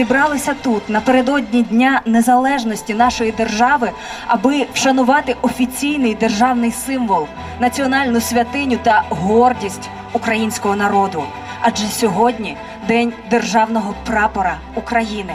зібралися тут напередодні Дня Незалежності нашої держави, аби вшанувати офіційний державний символ, національну святиню та гордість українського народу. Адже сьогодні день державного прапора України.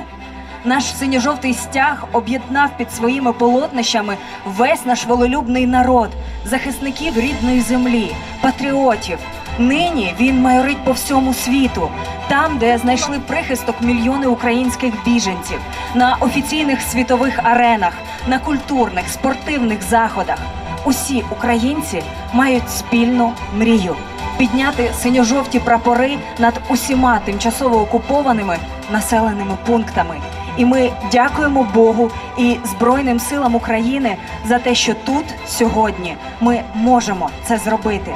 Наш синьо-жовтий стяг об'єднав під своїми полотнищами весь наш волелюбний народ, захисників рідної землі, патріотів. Нині він майорить по всьому світу, там, де знайшли прихисток мільйони українських біженців, на офіційних світових аренах, на культурних, спортивних заходах. Усі українці мають спільну мрію підняти синьо-жовті прапори над усіма тимчасово окупованими населеними пунктами. І ми дякуємо Богу і Збройним силам України за те, що тут сьогодні ми можемо це зробити.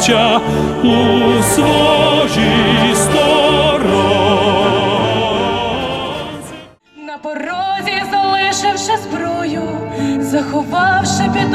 браття, у своїй сторонці. На порозі залишивши зброю, заховавши під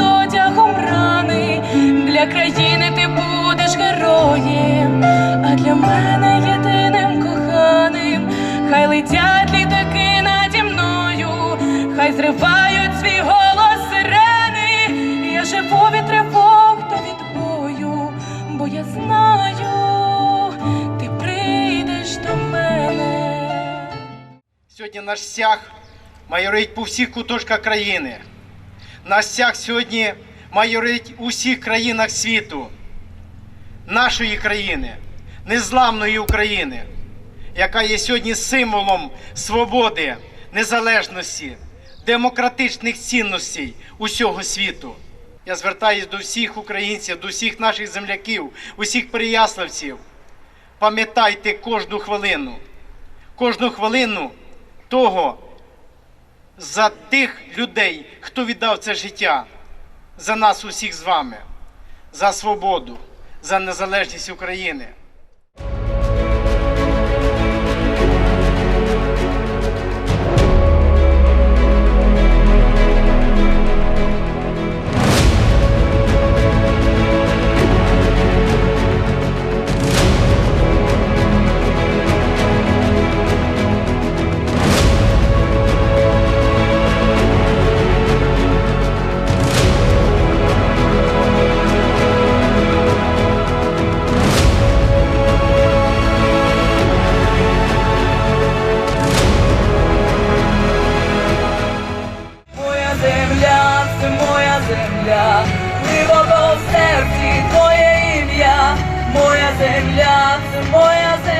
Сьогодні наш стяг майорить по всіх куточках країни. Наш стяг сьогодні майорить у всіх країнах світу, нашої країни, незламної України, яка є сьогодні символом свободи, незалежності, демократичних цінностей усього світу. Я звертаюся до всіх українців, до всіх наших земляків, усіх переяславців. Пам'ятайте кожну хвилину, кожну хвилину того за тих людей, хто віддав це життя, за нас усіх з вами, за свободу, за незалежність України. земля, глибоко в серці твоє ім'я, моя земля, моя земля.